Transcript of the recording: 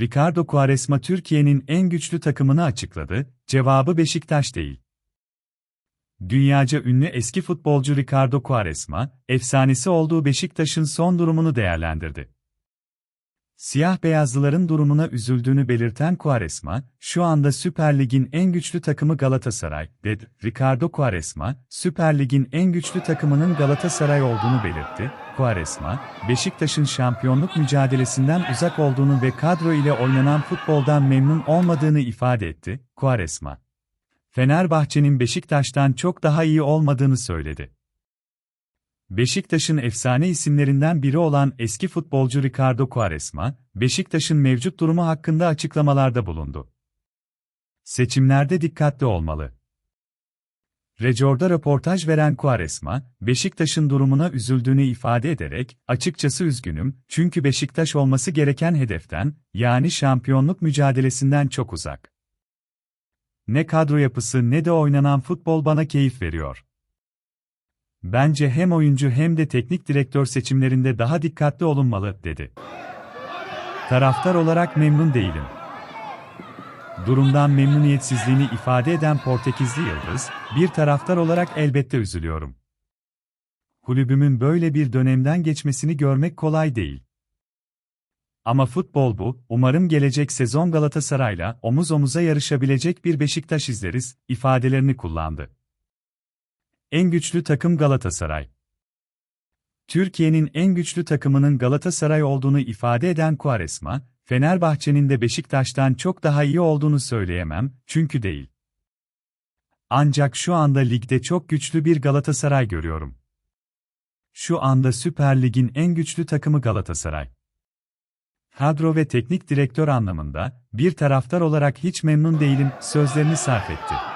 Ricardo Quaresma Türkiye'nin en güçlü takımını açıkladı, cevabı Beşiktaş değil. Dünyaca ünlü eski futbolcu Ricardo Quaresma, efsanesi olduğu Beşiktaş'ın son durumunu değerlendirdi. Siyah beyazlıların durumuna üzüldüğünü belirten Quaresma, şu anda Süper Lig'in en güçlü takımı Galatasaray, dedi. Ricardo Quaresma, Süper Lig'in en güçlü takımının Galatasaray olduğunu belirtti. Quaresma, Beşiktaş'ın şampiyonluk mücadelesinden uzak olduğunu ve kadro ile oynanan futboldan memnun olmadığını ifade etti. Quaresma, Fenerbahçe'nin Beşiktaş'tan çok daha iyi olmadığını söyledi. Beşiktaş'ın efsane isimlerinden biri olan eski futbolcu Ricardo Quaresma, Beşiktaş'ın mevcut durumu hakkında açıklamalarda bulundu. Seçimlerde dikkatli olmalı. Rejor'da röportaj veren Quaresma, Beşiktaş'ın durumuna üzüldüğünü ifade ederek, açıkçası üzgünüm, çünkü Beşiktaş olması gereken hedeften, yani şampiyonluk mücadelesinden çok uzak. Ne kadro yapısı ne de oynanan futbol bana keyif veriyor. Bence hem oyuncu hem de teknik direktör seçimlerinde daha dikkatli olunmalı, dedi. Taraftar olarak memnun değilim. Durumdan memnuniyetsizliğini ifade eden Portekizli Yıldız, bir taraftar olarak elbette üzülüyorum. Kulübümün böyle bir dönemden geçmesini görmek kolay değil. Ama futbol bu, umarım gelecek sezon Galatasaray'la omuz omuza yarışabilecek bir Beşiktaş izleriz, ifadelerini kullandı. En güçlü takım Galatasaray. Türkiye'nin en güçlü takımının Galatasaray olduğunu ifade eden Quaresma, Fenerbahçe'nin de Beşiktaş'tan çok daha iyi olduğunu söyleyemem, çünkü değil. Ancak şu anda ligde çok güçlü bir Galatasaray görüyorum. Şu anda Süper Lig'in en güçlü takımı Galatasaray. Kadro ve teknik direktör anlamında, bir taraftar olarak hiç memnun değilim, sözlerini sarf etti.